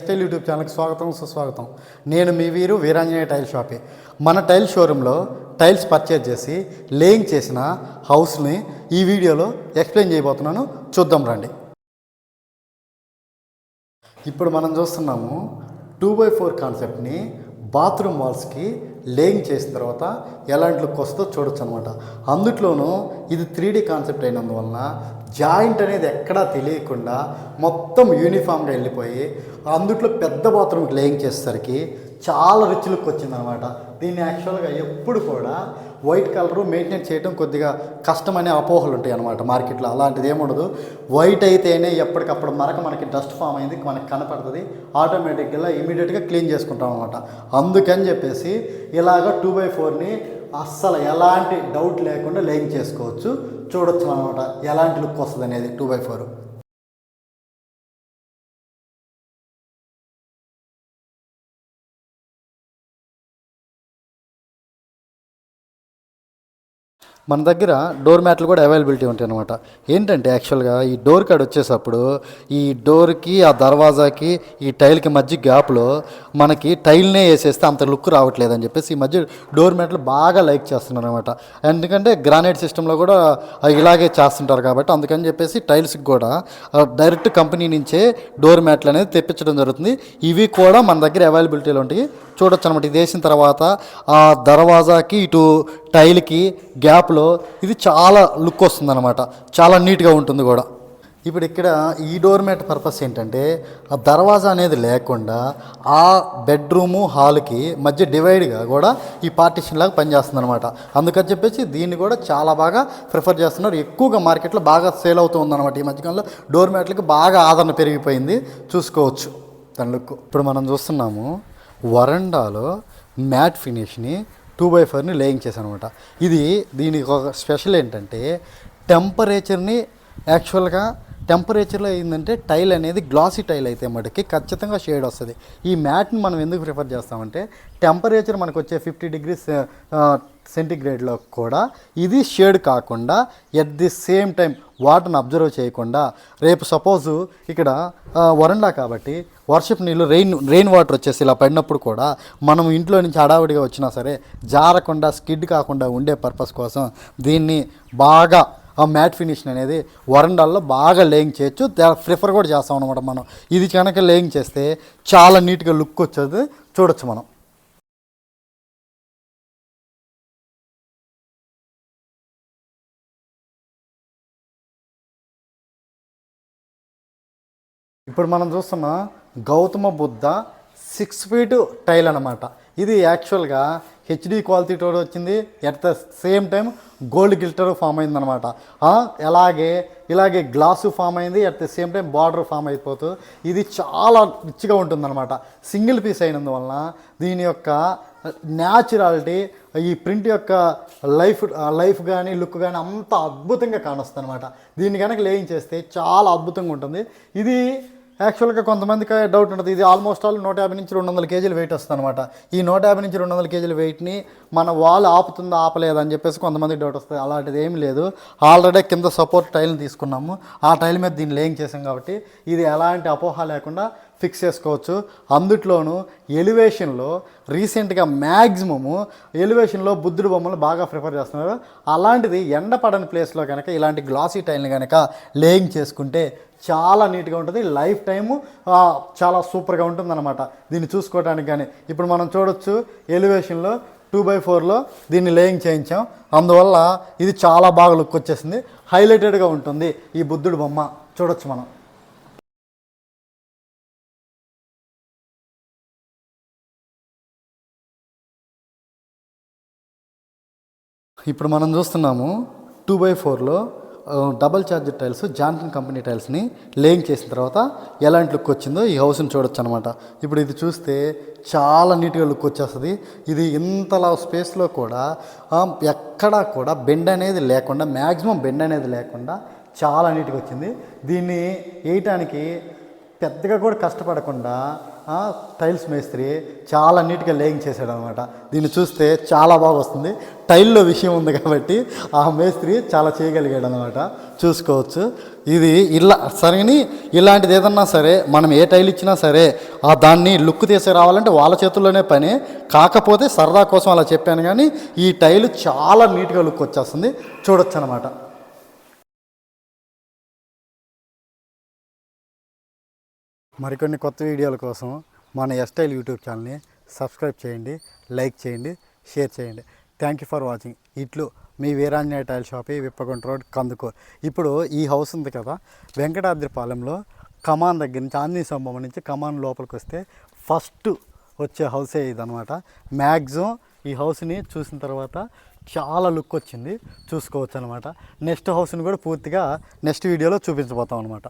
Style YouTube ఛానల్కి స్వాగతం సుస్వాగతం. నేను మీ వీరు వీరాంజనేయ టైల్ షాపే. మన టైల్ షోరూంలో టైల్స్ పర్చేజ్ చేసి లేయింగ్ చేసిన హౌస్ని ఈ వీడియోలో ఎక్స్ప్లెయిన్ చేయబోతున్నాను. చూద్దాం రండి. ఇప్పుడు మనం చూస్తున్నాము టూ బై ఫోర్ కాన్సెప్ట్ని బాత్రూమ్ వాల్స్కి లేయింగ్ చేసిన తర్వాత ఎలాంటి లుక్ వస్తుందో చూడొచ్చు అనమాట అందుట్లోనూ ఇది త్రీ డీ కాన్సెప్ట్ అయినందువలన జాయింట్ అనేది ఎక్కడా తెలియకుండా మొత్తం యూనిఫామ్గా వెళ్ళిపోయి అందుట్లో పెద్ద బాత్రూమ్కి లేయింగ్ చేసేసరికి చాలా రిచ్ లుక్ వచ్చిందనమాట దీన్ని యాక్చువల్గా ఎప్పుడు కూడా వైట్ కలరు మెయింటైన్ చేయడం కొద్దిగా కష్టమనే అపోహలు ఉంటాయి అనమాట మార్కెట్లో. అలాంటిది ఏముండదు. వైట్ అయితేనే ఎప్పటికప్పుడు మరక మనకి డస్ట్ ఫామ్ అయింది మనకి కనపడుతుంది. ఆటోమేటిక్గా ఇమీడియట్గా క్లీన్ చేసుకుంటాం అనమాట అందుకని చెప్పేసి ఇలాగ టూ బై ఫోర్ని అస్సలు ఎలాంటి డౌట్ లేకుండా లేయింగ్ చేసుకోవచ్చు చూడొచ్చు అనమాట ఎలాంటి లుక్ వస్తుంది అనేది టూ బై ఫోర్. మన దగ్గర డోర్ మ్యాట్లు కూడా అవైలబిలిటీ ఉంటాయి అనమాట ఏంటంటే యాక్చువల్గా ఈ డోర్ కాడ వచ్చేటప్పుడు ఈ డోర్కి ఆ దర్వాజాకి ఈ టైల్కి మధ్య గ్యాప్లో మనకి టైల్నే వేసేస్తే అంత లుక్ రావట్లేదని చెప్పేసి ఈ మధ్య డోర్ మ్యాట్లు బాగా లైక్ చేస్తున్నారు అనమాట ఎందుకంటే గ్రానైట్ సిస్టంలో కూడా ఇలాగే చేస్తుంటారు కాబట్టి అందుకని చెప్పేసి టైల్స్కి కూడా డైరెక్ట్ కంపెనీ నుంచే డోర్ మ్యాట్లు అనేది తెప్పించడం జరుగుతుంది. ఇవి కూడా మన దగ్గర అవైలబిలిటీలో ఉంటాయి. చూడొచ్చు అనమాట ఇది వేసిన తర్వాత ఆ దర్వాజాకి ఇటు టైల్కి గ్యాప్లో ఇది చాలా లుక్ వస్తుంది అనమాట చాలా నీట్గా ఉంటుంది కూడా. ఇప్పుడు ఇక్కడ ఈ డోర్ మ్యాట్ పర్పస్ ఏంటంటే ఆ దర్వాజా అనేది లేకుండా ఆ బెడ్రూము హాల్కి మధ్య డివైడ్గా కూడా ఈ పార్టీషన్ లాగా పనిచేస్తుంది అనమాట అందుకని చెప్పేసి దీన్ని కూడా చాలా బాగా ప్రిఫర్ చేస్తున్నారు. ఎక్కువగా మార్కెట్లో బాగా సేల్ అవుతుందన్నమాట ఈ మధ్యకాలంలో. డోర్ మ్యాట్లకి బాగా ఆదరణ పెరిగిపోయింది. చూసుకోవచ్చు. దాని లుక్. ఇప్పుడు మనం చూస్తున్నాము. వరండాలో మ్యాట్ ఫినిష్ని టూ బై ఫోర్ని లేయింగ్ చేశాను అనమాట ఇది దీనికి ఒక స్పెషల్ ఏంటంటే టెంపరేచర్ని యాక్చువల్గా టెంపరేచర్లో ఏంటంటే టైల్ అనేది గ్లాసీ టైల్ అయితే మటుకి ఖచ్చితంగా షేడ్ వస్తుంది. ఈ మ్యాట్ని మనం ఎందుకు ప్రిఫర్ చేస్తామంటే టెంపరేచర్ మనకు వచ్చే ఫిఫ్టీ డిగ్రీస్ సెంటిగ్రేడ్లో కూడా ఇది షేడ్ కాకుండా ఎట్ ది సేమ్ టైం వాటర్ని అబ్జర్వ్ చేయకుండా రేపు సపోజు ఇక్కడ వరండా కాబట్టి వర్షపు నీళ్ళు రెయిన్ రెయిన్ వాటర్ వచ్చేసి ఇలా పడినప్పుడు కూడా మనం ఇంట్లో నుంచి హడావుడిగా వచ్చినా సరే జారకుండా స్కిడ్ కాకుండా ఉండే పర్పస్ కోసం దీన్ని బాగా ఆ మ్యాట్ ఫినిష్ అనేది వరండాల్లో బాగా లేయింగ్ చేయొచ్చు. ప్రిఫర్ కూడా చేస్తాం అనమాట మనం. ఇది కనుక లేయింగ్ చేస్తే చాలా నీట్గా లుక్ వచ్చేది చూడొచ్చు మనం. ఇప్పుడు మనం చూస్తున్న Gautama Buddha six feet tile అనమాట ఇది యాక్చువల్గా హెచ్డి క్వాలిటీతో వచ్చింది. At the same time gold glitter form అయింది అనమాట అలాగే ఇలాగే గ్లాసు ఫామ్ అయింది. At the same time border form అయిపోతూ ఇది చాలా రిచ్గా ఉంటుందన్నమాట. సింగిల్ పీస్ అయినందువలన దీని యొక్క న్యాచురాలిటీ ఈ ప్రింట్ యొక్క లైఫ్ లైఫ్ కానీ లుక్ కానీ అంత అద్భుతంగా కానొస్తుంది అనమాట దీన్ని కనుక లేయింగ్ చేస్తే చాలా అద్భుతంగా ఉంటుంది. ఇది యాక్చువల్గా కొంతమందికి డౌట్ ఉంటుంది. ఇది ఆల్మోస్ట్ ఆల్ నూట యాభై నుంచి రెండు వందల కేజీలు వెయిట్ వస్తుంది అనమాట ఈ నూట యాభై నుంచి రెండు వందల కేజీల వెయిట్ని మన వాల్ ఆపుతుందా ఆపలేదా అని చెప్పేసి కొంతమందికి డౌట్ వస్తుంది. అలాంటిది ఏం లేదు. ఆల్రెడీ కింద సపోర్ట్ టైల్ని తీసుకున్నాము. ఆ టైల్ మీద దీన్ని లేయింగ్ చేసాం కాబట్టి ఇది ఎలాంటి అపోహ లేకుండా ఫిక్స్ చేసుకోవచ్చు. అందుట్లోనూ ఎలివేషన్లో రీసెంట్గా మ్యాక్సిమము ఎలివేషన్లో బుద్ధుడు బొమ్మలు బాగా ప్రిఫర్ చేస్తున్నారు. అలాంటిది ఎండ పడని ప్లేస్లో కనుక ఇలాంటి గ్లాసీ టైల్ని కనుక లేయింగ్ చేసుకుంటే చాలా నీట్గా ఉంటుంది. లైఫ్ టైము చాలా సూపర్గా ఉంటుందన్నమాట. దీన్ని చూసుకోవడానికి కానీ ఇప్పుడు మనం చూడొచ్చు ఎలివేషన్లో టూ బై ఫోర్లో దీన్ని లేయింగ్ చేయించాం. అందువల్ల ఇది చాలా బాగా లుక్ వచ్చేసింది. హైలైటెడ్గా ఉంటుంది ఈ బుద్ధుడు బొమ్మ. చూడొచ్చు మనం. ఇప్పుడు మనం చూస్తున్నాము టూ బై ఫోర్లో double charge tiles Johnson company టైల్స్ని laying చేసిన తర్వాత ఎలాంటి లుక్ వచ్చిందో ఈ హౌస్ని చూడొచ్చు అనమాట ఇప్పుడు ఇది చూస్తే చాలా నీట్గా లుక్ వచ్చేస్తుంది. ఇది ఇంతలా స్పేస్లో కూడా ఎక్కడా కూడా బెండ్ అనేది లేకుండా మ్యాక్సిమం బెండ్ అనేది లేకుండా చాలా నీట్గా వచ్చింది. దీన్ని వేయటానికి పెద్దగా కూడా కష్టపడకుండా టైల్స్ మేస్త్రి చాలా నీట్గా లేయింగ్ చేశాడు అనమాట దీన్ని చూస్తే చాలా బాగా వస్తుంది. టైల్లో విషయం ఉంది కాబట్టి ఆ మేస్త్రి చాలా చేయగలిగాడు అనమాట చూసుకోవచ్చు. ఇది ఇలా సరేని ఇలాంటిది ఏదన్నా సరే మనం ఏ టైల్ ఇచ్చినా సరే ఆ దాన్ని లుక్ తీసి రావాలంటే వాళ్ళ చేతుల్లోనే పని. కాకపోతే సరదా కోసం అలా చెప్పాను కానీ ఈ టైల్ చాలా నీట్గా లుక్ వచ్చేస్తుంది. చూడొచ్చు అనమాట మరికొన్ని కొత్త వీడియోల కోసం మన ఎస్టైల్ యూట్యూబ్ ఛానల్ని సబ్స్క్రైబ్ చేయండి లైక్ చేయండి షేర్ చేయండి. థ్యాంక్ యూ ఫర్ వాచింగ్ ఇట్లు మీ Veeranjaneya tile shop Vippagunta road Kandukur. ఇప్పుడు ఈ హౌస్ ఉంది కదా వెంకటాద్రిపాలెంలో కమాన్ దగ్గర నుంచి ఆంజనేయ స్తంభం నుంచి కమాన్ లోపలికి వస్తే ఫస్ట్ వచ్చే హౌసే ఇదనమాట మ్యాక్సిమం ఈ హౌస్ని చూసిన తర్వాత చాలా లుక్ వచ్చింది చూసుకోవచ్చు అనమాట నెక్స్ట్ హౌస్ని కూడా పూర్తిగా నెక్స్ట్ వీడియోలో చూపించబోతాం అనమాట